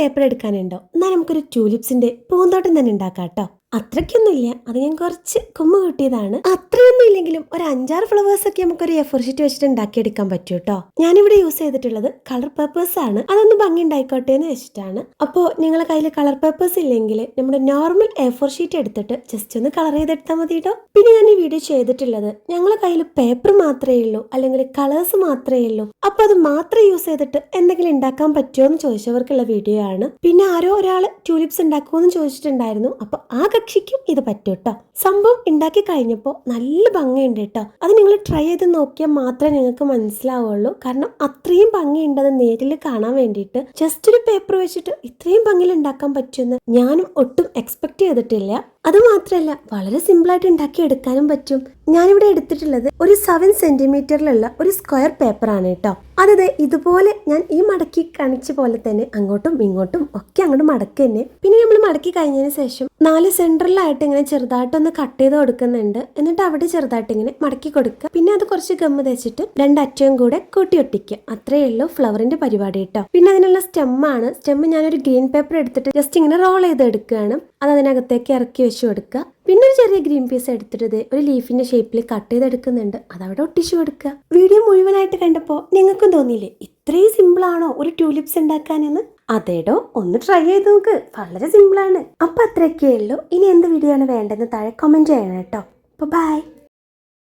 Paper എടുക്കാനുണ്ടോ? എന്നാൽ നമുക്കൊരു ട്യൂലിപ്സിന്റെ പൂന്തോട്ടം തന്നെ ഉണ്ടാക്കാം കേട്ടോ അത്രയ്ക്കൊന്നുമില്ല. അത് ഞാൻ കുറച്ച് കുമ്മ കിട്ടിയതാണ്. അത്രയൊന്നും ഇല്ലെങ്കിലും ഒരു അഞ്ചാറ് ഫ്ലവേഴ്സ് ഒക്കെ നമുക്കൊരു എഫർ ഷീറ്റ് വെച്ചിട്ട് ഉണ്ടാക്കിയെടുക്കാൻ പറ്റും കേട്ടോ ഞാനിവിടെ യൂസ് ചെയ്തിട്ടുള്ളത് കളർ പേപ്പേഴ്സ് ആണ്. അതൊന്ന് ഭംഗി ഉണ്ടായിക്കോട്ടെ എന്ന് വെച്ചിട്ടാണ്. അപ്പോൾ നിങ്ങളെ കയ്യിൽ കളർ പേപ്പേഴ്സ് ഇല്ലെങ്കിൽ നമ്മുടെ നോർമൽ എഫോർ ഷീറ്റ് എടുത്തിട്ട് ജസ്റ്റ് ഒന്ന് കളർ ചെയ്തെടുത്താൽ മതി കേട്ടോ പിന്നെ ഞാൻ ഈ വീഡിയോ ചെയ്തിട്ടുള്ളത് ഞങ്ങളുടെ കയ്യിൽ പേപ്പർ മാത്രമേ ഉള്ളൂ അല്ലെങ്കിൽ കളേഴ്സ് മാത്രമേ ഉള്ളൂ. അപ്പൊ അത് മാത്രം യൂസ് ചെയ്തിട്ട് എന്തെങ്കിലും ഉണ്ടാക്കാൻ പറ്റുമോ എന്ന് ചോദിച്ചവർക്കുള്ള വീഡിയോ ആണ്. പിന്നെ ആരോ ഒരാൾ ട്യൂലിപ്സ് ഉണ്ടാക്കുമോ എന്ന് ചോദിച്ചിട്ടുണ്ടായിരുന്നു. അപ്പോൾ ആ കക്ഷിക്കും ഇത് പറ്റും കേട്ടോ സംഭവം ഉണ്ടാക്കി കഴിഞ്ഞപ്പോൾ നല്ല ഭംഗിയുണ്ട് കേട്ടോ അത് നിങ്ങൾ ട്രൈ ചെയ്ത് നോക്കിയാൽ മാത്രമേ നിങ്ങൾക്ക് മനസ്സിലാവുള്ളൂ. കാരണം അത്രയും ഭംഗിയുണ്ട് അത് നേരിൽ കാണാൻ വേണ്ടിയിട്ട്. ജസ്റ്റ് ഒരു പേപ്പർ വെച്ചിട്ട് ഇത്രയും ഭംഗിയിൽ ഉണ്ടാക്കാൻ പറ്റുമെന്ന് ഞാനും ഒട്ടും എക്സ്പെക്ട് ചെയ്തിട്ടില്ല. അത് മാത്രല്ല വളരെ സിമ്പിളായിട്ട് ഉണ്ടാക്കി എടുക്കാനും പറ്റും. ഞാനിവിടെ എടുത്തിട്ടുള്ളത് ഒരു സെവൻ സെന്റിമീറ്ററിലുള്ള ഒരു സ്ക്വയർ പേപ്പർ ആണ് കേട്ടോ. അതത് ഇതുപോലെ ഞാൻ ഈ മടക്കി കാണിച്ച പോലെ തന്നെ അങ്ങോട്ടും ഇങ്ങോട്ടും ഒക്കെ അങ്ങോട്ട് മടക്കി തന്നെ. പിന്നെ നമ്മൾ മടക്കി കഴിഞ്ഞതിന് ശേഷം നാല് സെൻട്രലായിട്ട് ഇങ്ങനെ ചെറുതായിട്ടൊന്ന് കട്ട് ചെയ്ത് കൊടുക്കുന്നുണ്ട്. എന്നിട്ട് അവിടെ ചെറുതായിട്ട് ഇങ്ങനെ മടക്കി കൊടുക്കുക. പിന്നെ അത് കുറച്ച് ഗമ്മ് തേച്ചിട്ട് രണ്ടറ്റവും കൂടെ കൂട്ടി ഒട്ടിക്കുക. അത്രയേ ഉള്ളൂ ഫ്ലവറിന്റെ പരിപാടി കേട്ടോ. പിന്നെ അതിനുള്ള സ്റ്റെമ്മാണ് സ്റ്റെമ്മ് ഞാനൊരു ഗ്രീൻ പേപ്പർ എടുത്തിട്ട് ജസ്റ്റ് ഇങ്ങനെ റോൾ ചെയ്ത് എടുക്കുകയാണ് അത് അതിനകത്തേക്ക് ഇറക്കി വെച്ച് കൊടുക്കുക. പിന്നെ ഒരു ചെറിയ ഗ്രീൻ പീസ് എടുത്തിട്ട് ഒരു ലീഫിന്റെ ഷേപ്പിൽ കട്ട് ചെയ്തെടുക്കുന്നുണ്ട് അത് അവിടെ ഒട്ടിച്ചു കൊടുക്കുക. വീഡിയോ മുഴുവനായിട്ട് കണ്ടപ്പോൾ നിങ്ങൾക്കും തോന്നിയില്ലേ? ഇത്രയും സിമ്പിൾ ആണോ ഒരു ട്യൂലിപ്സ് ഉണ്ടാക്കാനെന്ന്? അതേടോ ഒന്ന് ട്രൈ ചെയ്ത് നോക്ക്. വളരെ സിമ്പിളാണ് അപ്പൊ അത്രയൊക്കെ ഉള്ളൂ. ഇനി എന്ത് വീഡിയോ ആണ് വേണ്ടതെന്ന് താഴെ കമന്റ് ചെയ്യണം കേട്ടോ. ബൈ